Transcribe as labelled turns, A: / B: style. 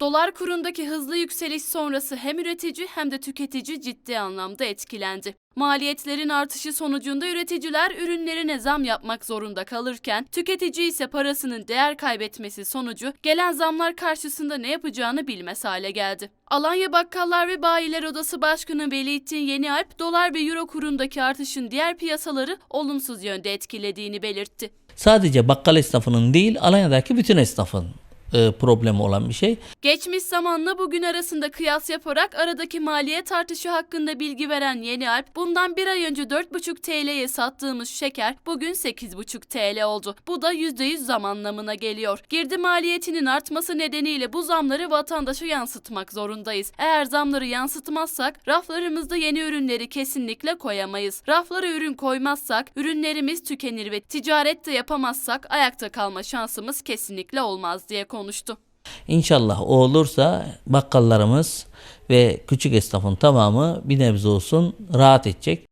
A: Dolar kurundaki hızlı yükseliş sonrası hem üretici hem de tüketici ciddi anlamda etkilendi. Maliyetlerin artışı sonucunda üreticiler ürünlerine zam yapmak zorunda kalırken tüketici ise parasının değer kaybetmesi sonucu gelen zamlar karşısında ne yapacağını bilmez hale geldi. Alanya Bakkallar ve Bayiler Odası Başkanı Veliittin Yenialp, dolar ve euro kurundaki artışın diğer piyasaları olumsuz yönde etkilediğini belirtti.
B: Sadece bakkal esnafının değil Alanya'daki bütün esnafın e, problemi olan bir şey.
A: Geçmiş zamanla bugün arasında kıyas yaparak aradaki maliyet artışı hakkında bilgi veren Yeni Alp, bundan bir ay önce 4,5 TL'ye sattığımız şeker bugün 8,5 TL oldu. Bu da %100 zam anlamına geliyor. Girdi maliyetinin artması nedeniyle bu zamları vatandaşa yansıtmak zorundayız. Eğer zamları yansıtmazsak raflarımızda yeni ürünleri kesinlikle koyamayız. Raflara ürün koymazsak ürünlerimiz tükenir ve ticaret de yapamazsak ayakta kalma şansımız kesinlikle olmaz diye konuştu.
B: İnşallah o olursa bakkallarımız ve küçük esnafın tamamı bir nebze olsun rahat edecek.